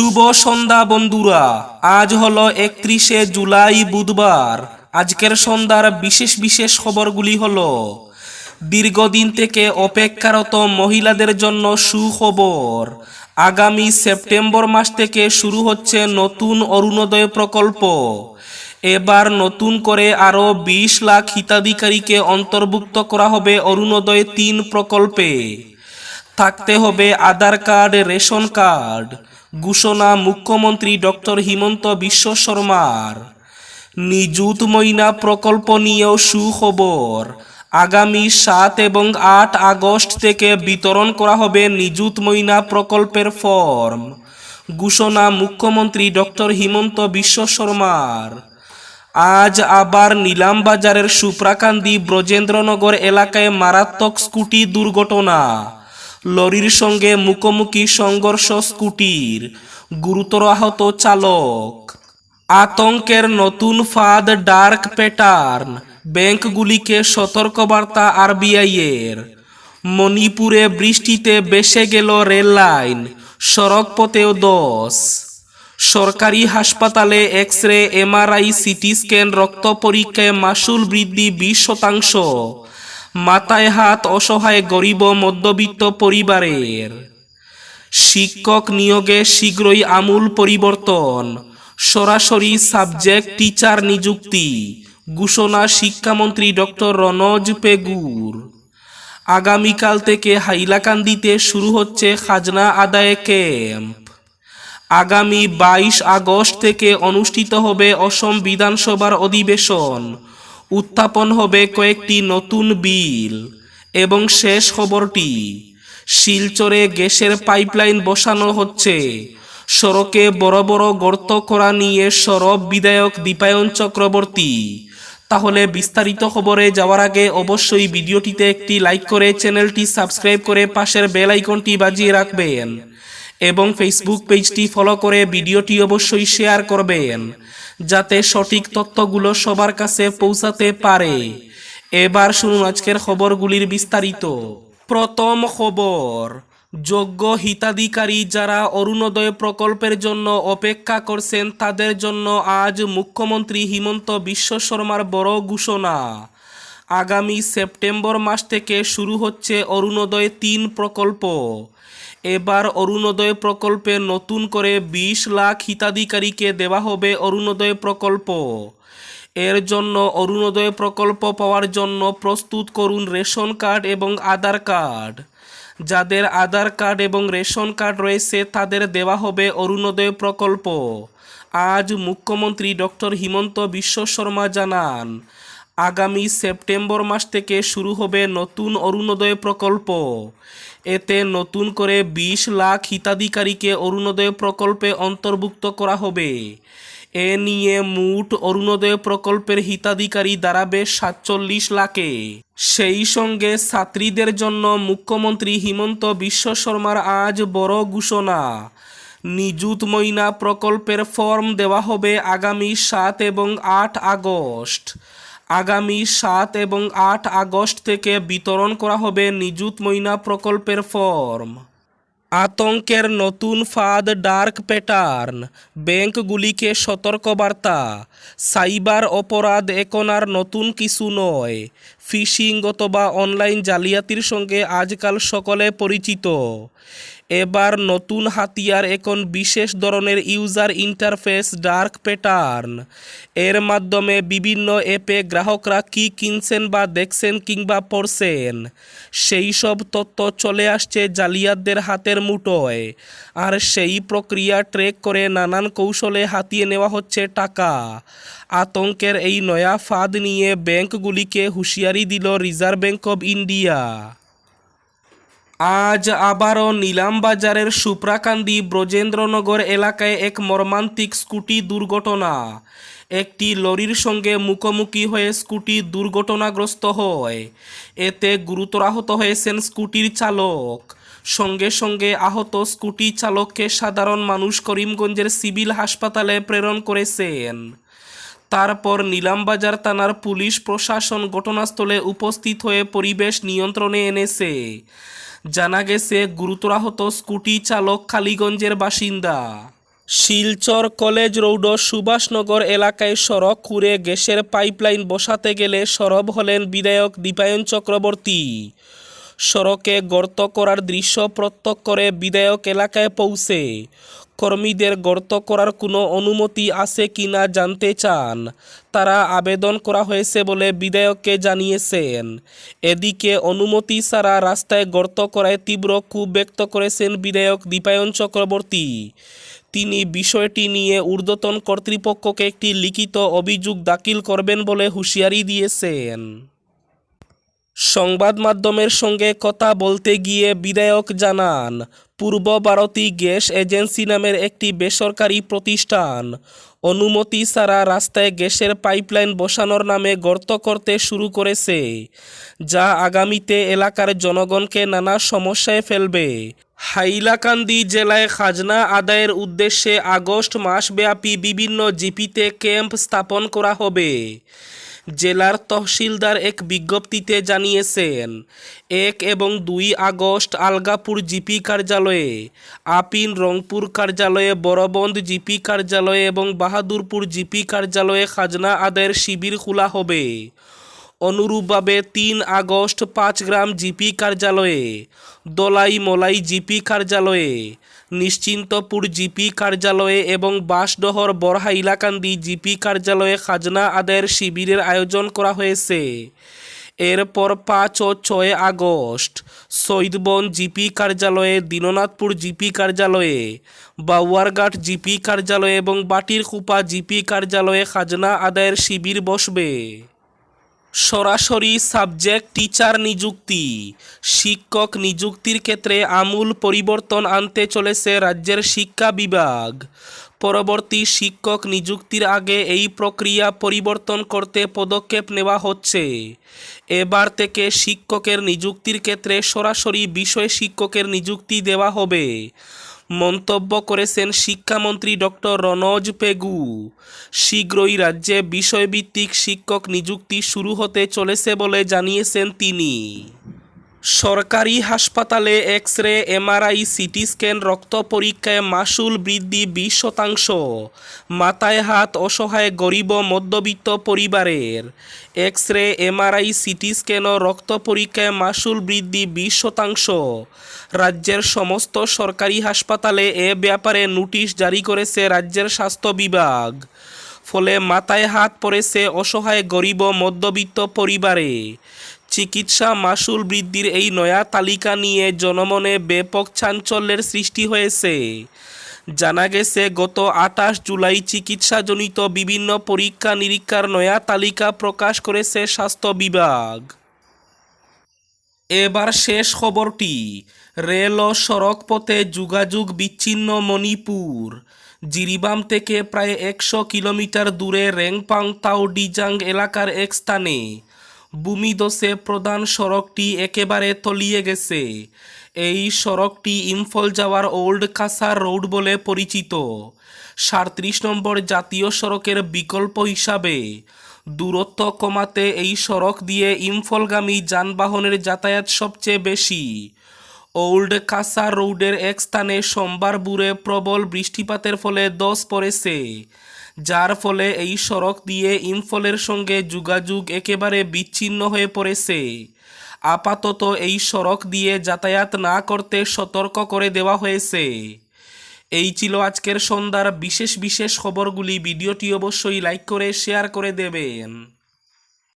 শুভ সন্ধ্যা বন্ধুরা। আজ হলো একত্রিশে জুলাই বুধবার। আজকের সন্ধ্যার বিশেষ বিশেষ খবরগুলি হলো, দীর্ঘদিন থেকে অপেক্ষারত মহিলাদের জন্য সুখবর। আগামী সেপ্টেম্বর মাস থেকে শুরু হচ্ছে নতুন অরুণোদয় প্রকল্প। এবার নতুন করে আরও বিশ লাখ হিতাধিকারীকে অন্তর্ভুক্ত করা হবে অরুণোদয় তিন প্রকল্পে। থাকতে হবে আধার কার্ড, রেশন কার্ড। ঘোষণা মুখ্যমন্ত্রী ডক্টর হিমন্ত বিশ্ব শর্মার। নিযুত ময়না প্রকল্প নিয়েও সুখবর। আগামী সাত এবং আট আগস্ট থেকে বিতরণ করা হবে নিযুত ময়না প্রকল্পের ফর্ম। ঘোষণা মুখ্যমন্ত্রী ডক্টর হিমন্ত বিশ্ব শর্মার। আজ আবার নিলামবাজারের সুপ্রাকান্দি ব্রজেন্দ্রনগর এলাকায় মারাত্মক স্কুটি দুর্ঘটনা। লরির সঙ্গে মুখোমুখি সংঘর্ষ স্কুটির। গুরুতর আহত চালক। আতঙ্কের নতুন ফাঁদ, ডার্ক প্যাটার্ন। ব্যাংকগুলিকে সতর্কবার্তা আরবিআই এর মণিপুরে বৃষ্টিতে বেসে গেল রেল লাইন, সড়ক পথেও দোষ। সরকারি হাসপাতালে X ray MRI, CT scan, রক্ত পরীক্ষায় মাসুল বৃদ্ধি বিশ শতাংশ। মাথায় হাত অসহায় গরিব মধ্যবিত্ত পরিবারের। শিক্ষক নিয়োগে শীঘ্রই আমূল পরিবর্তন। সরাসরি সাবজেক্ট টিচার নিযুক্তি। ঘোষণা শিক্ষামন্ত্রী ডক্টর রনজ পেগুর। আগামীকাল থেকে হাইলাকান্দিতে শুরু হচ্ছে খাজনা আদায় ক্যাম্প। আগামী বাইশ আগস্ট থেকে অনুষ্ঠিত হবে অসম বিধানসভার অধিবেশন। উত্থাপন হবে কয়েকটি নতুন বিল এবং শেষ খবরটি। শিলচরে গ্যাসের পাইপলাইন বসানো হচ্ছে। সড়কে বড় বড় গর্ত করা নিয়ে সরব বিধায়ক দীপায়ন চক্রবর্তী। তাহলে বিস্তারিত খবরে যাওয়ার আগে অবশ্যই ভিডিওটিতে একটি লাইক করে চ্যানেলটি সাবস্ক্রাইব করে পাশের বেল আইকনটি বাজিয়ে রাখবেন। এবং ফেসবুক পেজটি ফলো করে ভিডিওটি অবশ্যই শেয়ার করবেন, যাতে সঠিক তথ্যগুলো সবার কাছে পৌঁছাতে পারে। এবার শুনুন আজকের খবরগুলির বিস্তারিত। প্রথম খবর, যোগ্য হিতাধিকারী যারা অরুণোদয় প্রকল্পের জন্য অপেক্ষা করছেন, তাদের জন্য আজ মুখ্যমন্ত্রী হিমন্ত বিশ্ব শর্মার বড় ঘোষণা। আগামী সেপ্টেম্বর মাস থেকে শুরু হচ্ছে অরুণোদয় তিন প্রকল্প। এবার অরুণোদয় প্রকল্পে নতুন করে বিশ লাখ হিতাধিকারীকে দেওয়া হবে অরুণোদয় প্রকল্প। এর জন্য অরুণোদয় প্রকল্প পাওয়ার জন্য প্রস্তুত করুন রেশন কার্ড এবং আধার কার্ড। যাদের আধার কার্ড এবং রেশন কার্ড রয়েছে, তাদের দেওয়া হবে অরুণোদয় প্রকল্প। আজ মুখ্যমন্ত্রী ডক্টর হিমন্ত বিশ্ব শর্মা জানান আগামী সেপ্টেম্বর মাস থেকে শুরু হবে নতুন অরুণোদয় প্রকল্প। এতে নতুন করে বিশ লাখ হিতাধিকারীকে অরুণোদয় প্রকল্পে অন্তর্ভুক্ত করা হবে। এ নিয়ে মোট অরুণোদয় প্রকল্পের হিতাধিকারী দাঁড়াবে সাতচল্লিশ লাখে। সেই সঙ্গে ছাত্রীদের জন্য মুখ্যমন্ত্রী হিমন্ত বিশ্ব শর্মার আজ বড় ঘোষণা। নিযুত ময়না প্রকল্পের ফর্ম দেওয়া হবে আগামী সাত এবং আট আগস্ট। আগামী সাত এবং আট আগস্ট থেকে বিতরণ করা হবে নিযুত ময়না প্রকল্পের ফর্ম। আতঙ্কের নতুন ফাঁদ, ডার্ক প্যাটার্ন, ব্যাংকগুলিকে সতর্কবার্তা, সাইবার অপরাধ এখন আর নতুন কিছু নয়। ফিশিং অথবা অনলাইন জালিয়াতির সঙ্গে আজকাল সকলে পরিচিত। এবার নতুন হাতিয়ার এখন বিশেষ ধরনের ইউজার ইন্টারফেস ডার্ক প্যাটার্ন। এর মাধ্যমে বিভিন্ন অ্যাপে গ্রাহকরা কি কিনছেন বা দেখছেন কিংবা পড়ছেন, সেই সব তথ্য চলে আসছে জালিয়াতদের হাতের মুঠোয়। আর সেই প্রক্রিয়া ট্রেক করে নানান কৌশলে হাতিয়ে নেওয়া হচ্ছে টাকা। আতঙ্কের এই নয়া ফাঁদ নিয়ে ব্যাংকগুলিকে হুঁশিয়ারি দিল রিজার্ভ ব্যাংক অব ইন্ডিয়া। আজ আবারও নিলামবাজারের সুপ্রাকান্দি ব্রজেন্দ্রনগর এলাকায় এক মর্মান্তিক স্কুটি দুর্ঘটনা। একটি লরির সঙ্গে মুখোমুখি হয়ে স্কুটি দুর্ঘটনাগ্রস্ত হয়। এতে গুরুতর আহত হয়েছেন স্কুটির চালক। সঙ্গে সঙ্গে আহত স্কুটি চালককে সাধারণ মানুষ করিমগঞ্জের সিভিল হাসপাতালে প্রেরণ করেছেন। তারপর নিলামবাজার থানার পুলিশ প্রশাসন ঘটনাস্থলে উপস্থিত হয়ে পরিবেশ নিয়ন্ত্রণে এনেছে। জানা গেছে, গুরুতর আহত স্কুটি চালক কালীগঞ্জের বাসিন্দা। শিলচর কলেজ রোড সুভাষনগর এলাকায় সড়ক খুঁড়ে গ্যাসের পাইপলাইন বসাতে গেলে সরব হলেন বিধায়ক দীপায়ন চক্রবর্তী। সড়কে গর্ত করার দৃশ্য প্রত্যক্ষ করে বিধায়ক এলাকায় পৌঁছে। কর্মীদের গর্ত করার কোনো অনুমতি আছে কিনা জানতে চান। তারা আবেদন করা হয়েছে বলে বিধায়ককে জানিয়েছেন। এদিকে অনুমতি ছাড়া রাস্তায় গর্ত করায় তীব্র ক্ষোভ ব্যক্ত করেছেন বিধায়ক দীপায়ন চক্রবর্তী। তিনি বিষয়টি নিয়ে ঊর্ধ্বতন কর্তৃপক্ষকে একটি লিখিত অভিযোগ দাখিল করবেন বলে হুঁশিয়ারি দিয়েছেন। সংবাদ মাধ্যমের সঙ্গে কথা বলতে গিয়ে বিধায়ক জানান, পূর্ব ভারতী গ্যাস এজেন্সি নামের একটি বেসরকারি প্রতিষ্ঠান। অনুমতি ছাড়া রাস্তায় গ্যাসের পাইপলাইন বসানোর নামে গর্ত করতে শুরু করেছে, যা আগামীতে এলাকার জনগণকে নানা সমস্যায় ফেলবে। হাইলাকান্দি জেলায় খাজনা আদায়ের উদ্দেশ্যে আগস্ট মাসব্যাপী বিভিন্ন জিপিতে ক্যাম্প স্থাপন করা হবে। জেলার তহসিলদার এক বিজ্ঞপ্তিতে জানিয়েছেন, এক এবং দুই আগস্ট আলগাপুর জিপি কার্যালয়ে, আপিন রংপুর কার্যালয়ে বড়বন্দ জিপি কার্যালয়ে এবং বাহাদুরপুর জিপি কার্যালয়ে খাজনা আদায়ের শিবির খোলা হবে। অনুরূপভাবে তিন আগস্ট পাঁচগ্রাম জিপি কার্যালয়ে, দলাই মলাই জিপি কার্যালয়ে নিশ্চিন্তপুর জিপি কার্যালয়ে এবং বাঁশডহর বরহাইলাকান্দি জিপি কার্যালয়ে খাজনা আদায়ের শিবিরের আয়োজন করা হয়েছে। এরপর পাঁচ ও ছয় আগস্ট সৈদবন জিপি কার্যালয়ে, দীননাথপুর জিপি কার্যালয়ে, বাউয়ারঘাট জিপি কার্যালয়ে এবং বাটিরকুপা জিপি কার্যালয়ে খাজনা আদায়ের শিবির বসবে। সরাসরি সাবজেক্ট টিচার নিযুক্তি। শিক্ষক নিযুক্তির ক্ষেত্রে আমূল পরিবর্তন আনতে চলেছে রাজ্যের শিক্ষা বিভাগ। পরবর্তী শিক্ষক নিযুক্তির আগে এই প্রক্রিয়া পরিবর্তন করতে পদক্ষেপ নেওয়া হচ্ছে। এবার থেকে শিক্ষকের নিযুক্তির ক্ষেত্রে সরাসরি বিষয় শিক্ষকের নিযুক্তি দেওয়া হবে। মন্তব্য করেছেন শিক্ষামন্ত্রী ডক্টর রনজ পেগু। শীঘ্রই রাজ্যে বিষয়ভিত্তিক শিক্ষক নিযুক্তি শুরু হতে চলেছে বলে জানিয়েছেন তিনি। সরকারি হাসপাতালে X ray MRI, CT scan, রক্ত পরীক্ষায় মাসুল বৃদ্ধি বিশ শতাংশ। মাথায় হাত অসহায় গরিব মধ্যবিত্ত পরিবারের। X ray MRI, CT scan ও রক্ত পরীক্ষায় মাসুল বৃদ্ধি বিশ শতাংশ। রাজ্যের সমস্ত সরকারি হাসপাতালে এ ব্যাপারে নোটিশ জারি করেছে রাজ্যের স্বাস্থ্য বিভাগ। ফলে মাথায় হাত পড়েছে অসহায় গরিব মধ্যবিত্ত পরিবারে। চিকিৎসা মাসুল বৃদ্ধির এই নয়া তালিকা নিয়ে জনমনে ব্যাপক চাঞ্চল্যের সৃষ্টি হয়েছে। জানা গেছে, গত আঠাশ জুলাই চিকিৎসাজনিত বিভিন্ন পরীক্ষা নিরীক্ষার নয়া তালিকা প্রকাশ করেছে স্বাস্থ্য বিভাগ। এবার শেষ খবরটি, রেল ও সড়ক পথে যোগাযোগ বিচ্ছিন্ন মণিপুর। জিরিবাম থেকে প্রায় একশো কিলোমিটার দূরে রেংপাং তাও ডিজাং এলাকার এক স্থানে ভূমিদশে প্রধান সড়কটি একেবারে তলিয়ে গেছে। এই সড়কটি ইম্ফল যাওয়ার ওল্ড কাসার রোড বলে পরিচিত। সাঁত্রিশ নম্বর জাতীয় সড়কের বিকল্প হিসাবে দূরত্ব কমাতে এই সড়ক দিয়ে ইম্ফলগামী যানবাহনের যাতায়াত সবচেয়ে বেশি। ওল্ড কাসা রোডের এক স্থানে সোমবার বুড়ে প্রবল বৃষ্টিপাতের ফলে দশ পড়েছে। যার ফলে এই সড়ক দিয়ে ইম্ফলের সঙ্গে যোগাযোগ একেবারে বিচ্ছিন্ন হয়ে পড়েছে। আপাতত এই সড়ক দিয়ে যাতায়াত না করতে সতর্ক করে দেওয়া হয়েছে। এই ছিল আজকের সন্ধ্যার বিশেষ বিশেষ খবরগুলি। ভিডিওটি অবশ্যই লাইক করে, শেয়ার করে দেবেন।